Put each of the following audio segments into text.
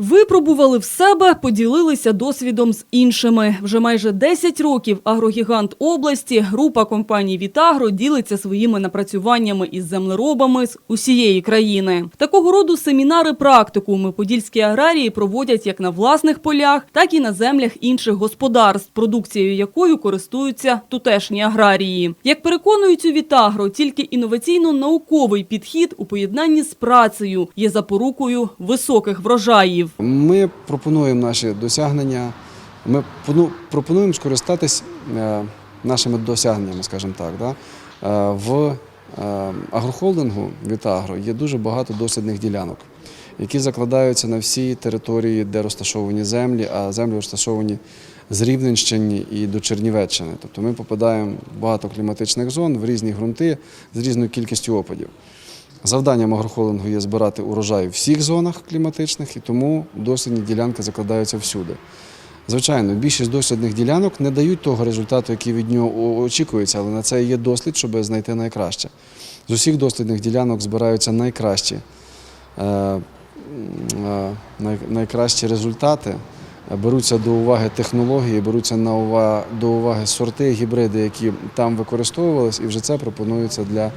Випробували в себе, поділилися досвідом з іншими. Вже майже 10 років агрогігант області, група компаній «Вітагро» ділиться своїми напрацюваннями із землеробами з усієї країни. Такого роду семінари практикуми подільські аграрії проводять як на власних полях, так і на землях інших господарств, продукцією якою користуються тутешні аграрії. Як переконують у «Вітагро», тільки інноваційно-науковий підхід у поєднанні з працею є запорукою високих врожаїв. Ми пропонуємо наші досягнення. Ми пропонуємо скористатись е, нашими досягненнями, скажімо так. Е, В е, агрохолдингу Вітагро є дуже багато дослідних ділянок, які закладаються на всій території, де розташовані землі, а землі розташовані з Рівненщини і до Чернівеччини. Тобто ми попадаємо в багато кліматичних зон, в різні ґрунти з різною кількістю опадів. Завданням агрохолдингу є збирати урожай в всіх зонах кліматичних, і тому дослідні ділянки закладаються всюди. Звичайно, більшість дослідних ділянок не дають того результату, який від нього очікується, але на це є дослід, щоб знайти найкраще. З усіх дослідних ділянок збираються найкращі, е, е, най- найкращі результати. Беруться до уваги технології, беруться до уваги сорти, гібриди, які там використовувались, і вже це пропонується для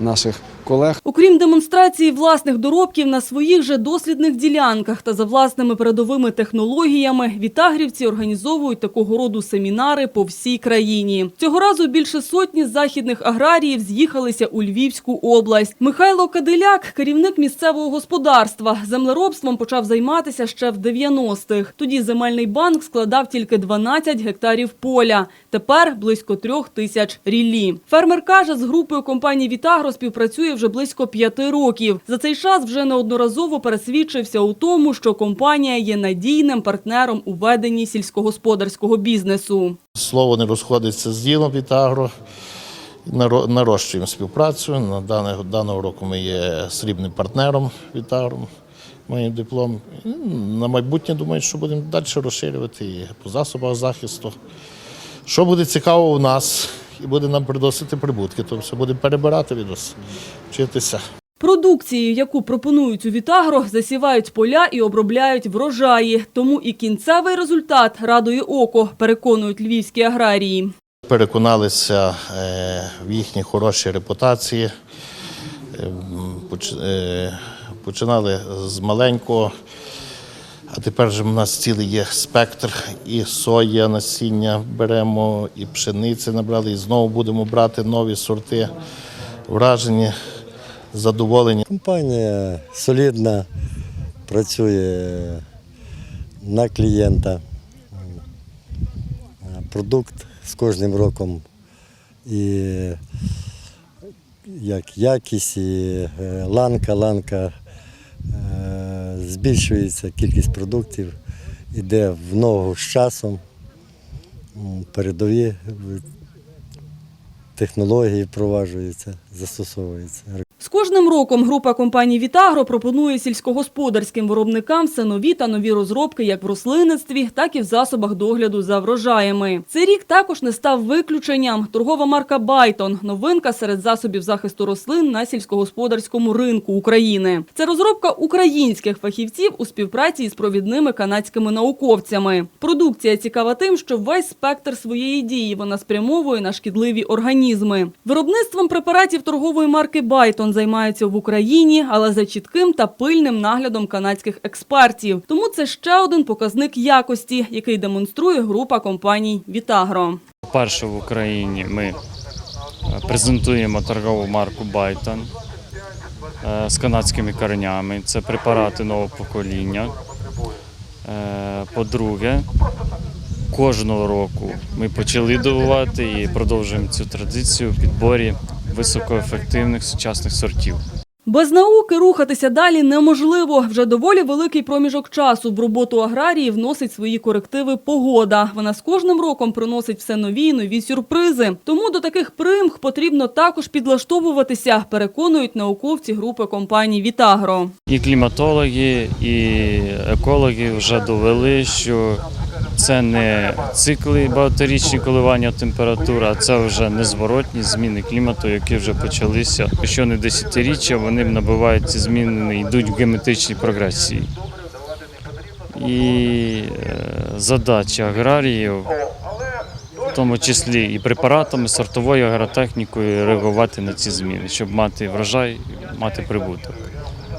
наших колег. Окрім демонстрації власних доробків на своїх же дослідних ділянках та за власними передовими технологіями, вітагрівці організовують такого роду семінари по всій країні. Цього разу більше сотні західних аграріїв з'їхалися у Львівську область. Михайло Кадиляк, керівник місцевого господарства, землеробством почав займатися ще в 90-х. Тоді земельний банк складав тільки 12 гектарів поля. Тепер близько трьох тисяч ріллі. Фермер каже, з групою компанії Вітагро співпрацює вже близько п'яти років. За цей час вже неодноразово пересвідчився у тому, що компанія є надійним партнером у веденні сільськогосподарського бізнесу. Слово не розходиться з ділом від агро. Наро- Нарощуємо співпрацю. На даного, року ми є срібним партнером від агро. Маємо диплом. На майбутнє думаю, що будемо далі розширювати і по засобах захисту. Що буде цікаво у нас і буде нам приносити прибутки, то все будемо перебирати від нас, вчитися. Продукцією, яку пропонують у Вітагро, засівають поля і обробляють врожаї. Тому і кінцевий результат радує око, переконують львівські аграрії. Переконалися е, в їхній хорошій репутації. Е, е, Починали з маленького, а тепер же в нас цілий є спектр. І соя, насіння беремо, і пшениці набрали, і знову будемо брати нові сорти. Вражені, задоволені. Компанія солідна, працює на клієнта. Продукт з кожним роком і як якість, і е, ланка, ланка е, збільшується кількість продуктів, іде в ногу з часом, передові технології впроваджуються, застосовуються. З кожним роком група компаній Вітагро пропонує сільськогосподарським виробникам все нові та нові розробки як в рослинництві, так і в засобах догляду за врожаями. Цей рік також не став виключенням. Торгова марка Байтон новинка серед засобів захисту рослин на сільськогосподарському ринку України. Це розробка українських фахівців у співпраці із провідними канадськими науковцями. Продукція цікава тим, що весь спектр своєї дії вона спрямовує на шкідливі організми. Виробництвом препаратів торгової марки Байтон займаються в Україні, але за чітким та пильним наглядом канадських експертів. Тому це ще один показник якості, який демонструє група компаній Вітагро. Вперше в Україні ми е, презентуємо торгову марку Byton е, з канадськими коренями. Це препарати нового покоління. Е, По-друге, кожного року ми почали дивувати і продовжуємо цю традицію в підборі високоефективних сучасних сортів. Без науки рухатися далі неможливо. Вже доволі великий проміжок часу в роботу аграрії вносить свої корективи погода. Вона з кожним роком приносить все нові і нові сюрпризи. Тому до таких примх потрібно також підлаштовуватися, переконують науковці групи компаній Вітагро. І кліматологи, і екологи вже довели, що це не цикли багаторічні коливання температури, а це вже незворотні зміни клімату, які вже почалися. Якщо не десятиріччя, вони набувають ці зміни, йдуть в геометричній прогресії. І е, задача аграріїв, в тому числі і препаратами, сортовою агротехнікою реагувати на ці зміни, щоб мати врожай, мати прибуток.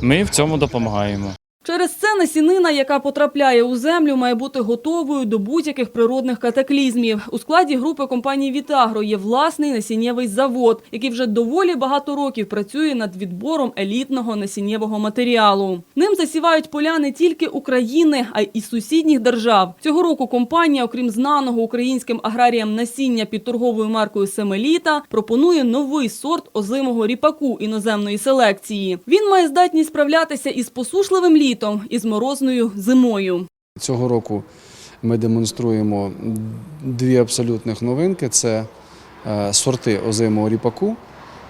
Ми в цьому допомагаємо. Через це насінина, яка потрапляє у землю, має бути готовою до будь-яких природних катаклізмів. У складі групи компанії «Вітагро» є власний насіннєвий завод, який вже доволі багато років працює над відбором елітного насіннєвого матеріалу. Ним засівають поля не тільки України, а й із сусідніх держав. Цього року компанія, окрім знаного українським аграріям насіння під торговою маркою «Семеліта», пропонує новий сорт озимого ріпаку іноземної селекції. Він має здатність справлятися із посушливим літом, і з морозною зимою. Цього року ми демонструємо дві абсолютних новинки: це е, сорти озимого ріпаку,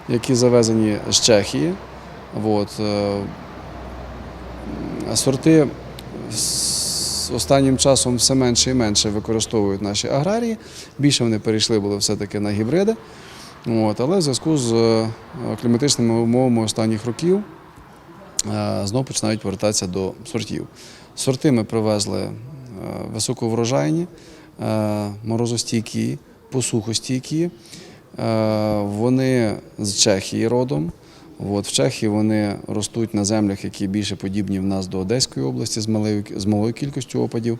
які завезені з Чехії. От, е, сорти останнім часом все менше і менше використовують наші аграрії. Більше вони перейшли були все-таки на гібриди. От, але в зв'язку з е, кліматичними умовами останніх років знов починають повертатися до сортів. Сорти ми привезли е, високоврожайні, е, морозостійкі, посухостійкі. Е, Вони з Чехії родом. От, в Чехії вони ростуть на землях, які більше подібні в нас до Одеської області з малою, з малою кількістю опадів.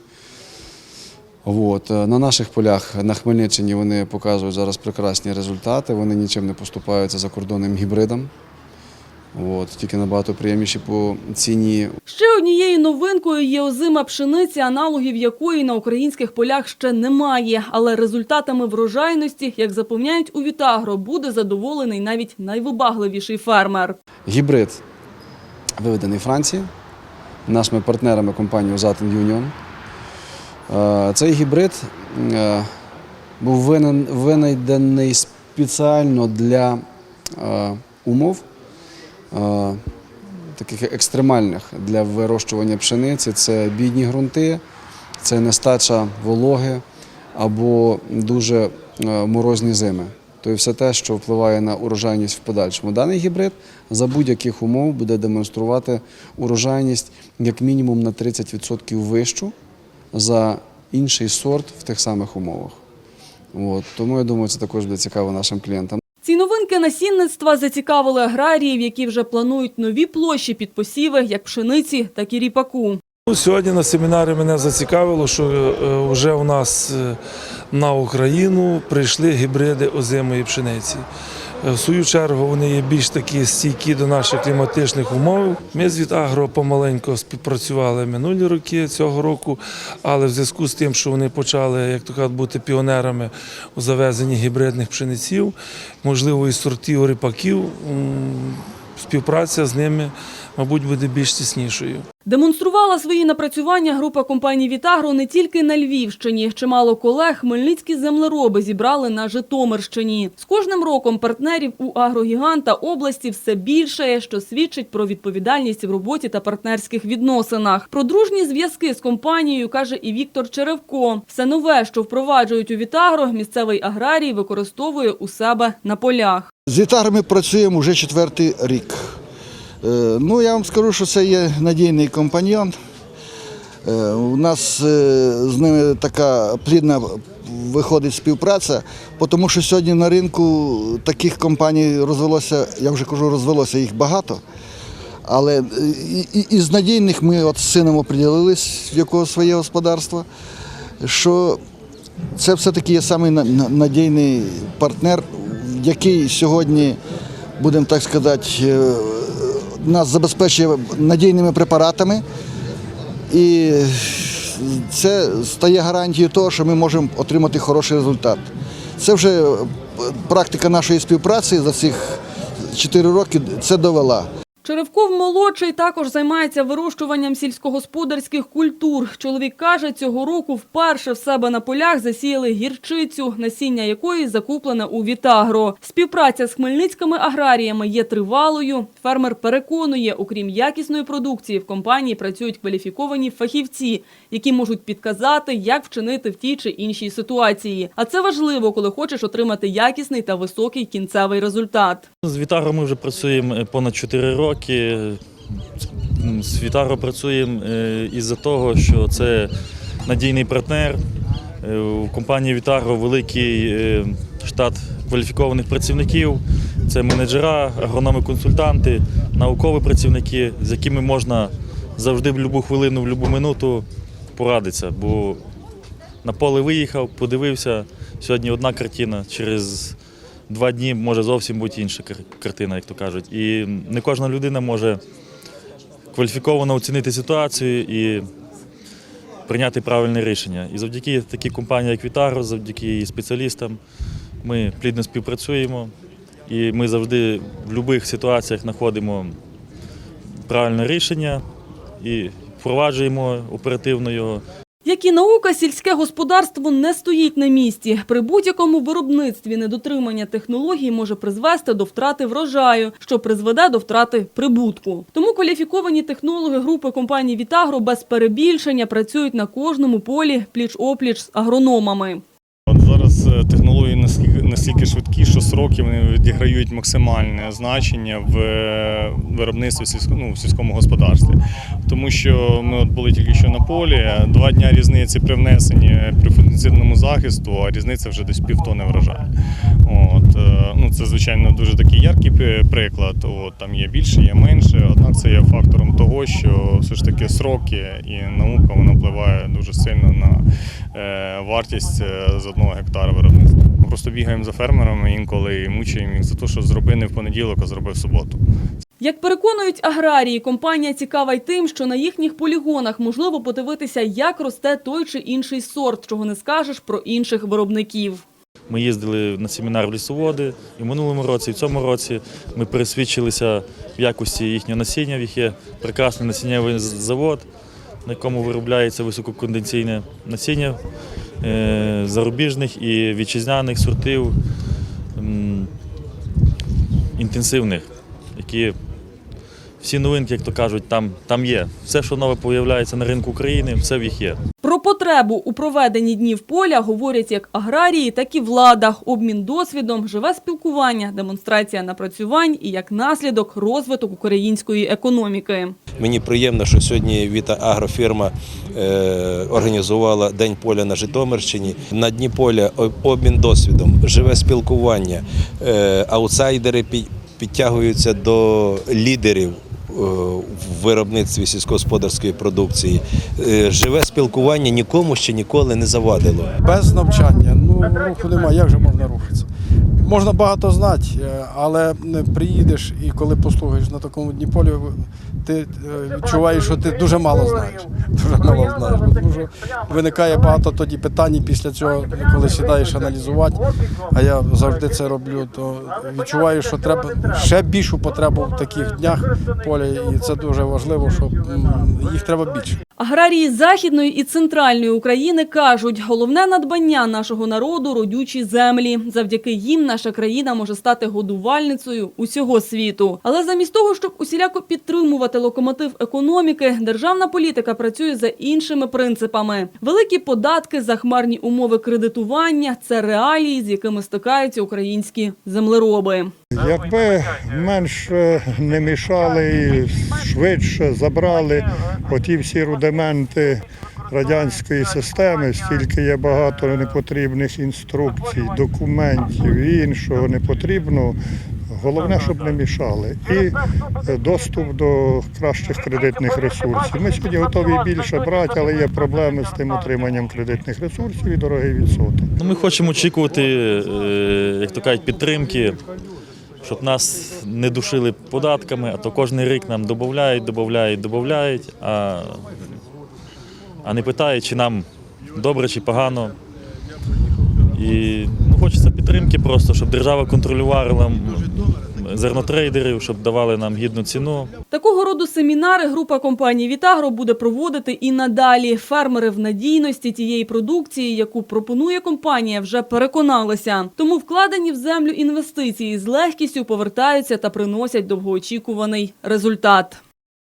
От, е, на наших полях на Хмельниччині вони показують зараз прекрасні результати. Вони нічим не поступаються закордонним гібридам. От, тільки набагато приємніші по ціні. Ще однією новинкою є озима пшениці, аналогів якої на українських полях ще немає. Але результатами врожайності, як запевняють у Вітагро, буде задоволений навіть найвибагливіший фермер. Гібрид виведений Франції нашими партнерами компанією Zaten Union. Е, Цей гібрид е, був винайдений спеціально для е, умов таких екстремальних для вирощування пшениці. Це бідні ґрунти, це нестача вологи або дуже е, морозні зими. Тобто все те, що впливає на урожайність в подальшому. Даний гібрид за будь-яких умов буде демонструвати урожайність як мінімум на 30% вищу за інший сорт в тих самих умовах. От. Тому я думаю, це також буде цікаво нашим клієнтам. Ці новинки насінництва зацікавили аграріїв, які вже планують нові площі під посіви як пшениці, так і ріпаку. Ну, Сьогодні на семінарі мене зацікавило, що е, вже у нас е, на Україну прийшли гібриди озимої пшениці. Е, В свою чергу вони є більш такі стійкі до наших кліматичних умов. Ми з Вітагро помаленько співпрацювали минулі роки цього року, але в зв'язку з тим, що вони почали, як то кажуть, бути піонерами у завезенні гібридних пшениців, можливо, і сортів рипаків, співпраця з ними, мабуть, буде більш тіснішою. Демонструвала свої напрацювання група компаній «Вітагро» не тільки на Львівщині. Чимало колег хмельницькі землероби зібрали на Житомирщині. З кожним роком партнерів у агрогіганта області все більше, що свідчить про відповідальність в роботі та партнерських відносинах. Про дружні зв'язки з компанією каже і Віктор Черевко. Все нове, що впроваджують у «Вітагро», місцевий аграрій використовує у себе на полях. З вітарами працюємо вже четвертий рік. Е, Ну, я вам скажу, що це є надійний компаньйон. Е, У нас е, з ними така плідна виходить співпраця, тому що сьогодні на ринку таких компаній розвелося, я вже кажу, розвелося їх багато. Але із надійних ми от з сином оприділились, в якого своє господарство, що це все-таки є самий на- на- надійний партнер, який сьогодні, будемо так сказати, нас забезпечує надійними препаратами. І це стає гарантією того, що ми можемо отримати хороший результат. Це вже практика нашої співпраці за цих 4 роки це довела. Черевков молодший також займається вирощуванням сільськогосподарських культур. Чоловік каже, цього року вперше в себе на полях засіяли гірчицю, насіння якої закуплене у Вітагро. Співпраця з хмельницькими аграріями є тривалою. Фермер переконує, окрім якісної продукції, в компанії працюють кваліфіковані фахівці, які можуть підказати, як вчинити в тій чи іншій ситуації. А це важливо, коли хочеш отримати якісний та високий кінцевий результат. З Вітаром ми вже працюємо понад 4 роки. М, з Вітаро працюємо е, із-за того, що це надійний партнер. Е, У компанії Вітаро великий е, штат кваліфікованих працівників. Це менеджера, агрономи-консультанти, наукові працівники, з якими можна завжди в будь-яку хвилину, в будь-яку минуту порадитися. Бо на поле виїхав, подивився. Сьогодні одна картина, через два дні може зовсім бути інша картина, як то кажуть. І не кожна людина може кваліфіковано оцінити ситуацію і прийняти правильне рішення. І завдяки такій компанії, як Вітаро, завдяки її спеціалістам, ми плідно співпрацюємо. І ми завжди в будь-яких ситуаціях знаходимо правильне рішення і впроваджуємо оперативно його. Як і наука, сільське господарство не стоїть на місці. При будь-якому виробництві недотримання технологій може призвести до втрати врожаю, що призведе до втрати прибутку. Тому кваліфіковані технологи групи компанії Вітагро без перебільшення працюють на кожному полі пліч-опліч з агрономами. Зараз е, технології настільки, настільки швидкі, що сроки вони відіграють максимальне значення в е, виробництві ну, в сільському господарстві. Тому що ми от були тільки що на полі, два дня різниці при внесенні при фунгіцидному захисту, а різниця вже десь півтони врожаю. От, е, ну, це, звичайно, дуже такий яркий приклад. От, там є більше, є менше. Однак це є фактором того, що все ж таки сроки і наука вона впливає дуже сильно на е, вартість з одного гектара виробництва. Просто бігаємо за фермерами інколи і мучаємо їх за те, що зроби не в понеділок, а зроби в суботу. Як переконують аграрії, компанія цікава й тим, що на їхніх полігонах можливо подивитися, як росте той чи інший сорт, чого не скажеш про інших виробників. Ми їздили на семінар в лісоводи і в минулому році, і в цьому році ми пересвідчилися в якості їхнього насіння. В їх є прекрасний насіннєвий завод, на якому виробляється висококонденційне насіння зарубіжних і вітчизняних сортів інтенсивних, які всі новинки, як то кажуть, там, там є. Все, що нове появляється на ринку України, все в їх є. Про потребу у проведенні днів поля говорять як аграрії, так і влада. Обмін досвідом, живе спілкування, демонстрація напрацювань і як наслідок розвиток української економіки. Мені приємно, що сьогодні Віта Агрофірма е, організувала День поля на Житомирщині. На дні поля обмін досвідом, живе спілкування. Е, аутсайдери пі- підтягуються до лідерів. Е, В виробництві сільськогосподарської продукції Е, живе спілкування нікому ще ніколи не завадило. Без навчання, ну руху немає, як же можна рухатися? Можна багато знати, е, але приїдеш і коли послухаєш на такому Дніполі, ти е, відчуваєш, що ти дуже мало знаєш. Дуже мало знаєш. Що виникає багато тоді питань після цього, коли сідаєш аналізувати, а я завжди це роблю, то відчуваю, що треба ще більшу потребу в таких днях поля, і це дуже важливо, що їх треба більше. Аграрії Західної і Центральної України кажуть, головне надбання нашого народу – родючі землі. Завдяки їм наша країна може стати годувальницею усього світу. Але замість того, щоб усіляко підтримувати локомотив економіки, державна політика працює за іншими принципами. Великі податки, захмарні умови кредитування – це реалії, з якими стикаються українські землероби. Якби менше не мішали швидше забрали оті всі рудименти радянської системи, стільки є багато непотрібних інструкцій, документів і іншого непотрібного. Головне, щоб не мішали. І е, доступ до кращих кредитних ресурсів. Ми сьогодні готові більше брати, але є проблеми з тим отриманням кредитних ресурсів і дорогий відсоток. Ну, ми хочемо очікувати, е, як то кажуть, підтримки, щоб нас не душили податками, а то кожен рік нам додають, додають, додають, а, а не питають, чи нам добре чи погано. І ну, хочеться підтримки просто, щоб держава контролювала зернотрейдерів, щоб давали нам гідну ціну. Такого роду семінари група компанії Вітагро буде проводити і надалі. Фермери в надійності тієї продукції, яку пропонує компанія, вже переконалися. Тому вкладені в землю інвестиції з легкістю повертаються та приносять довгоочікуваний результат.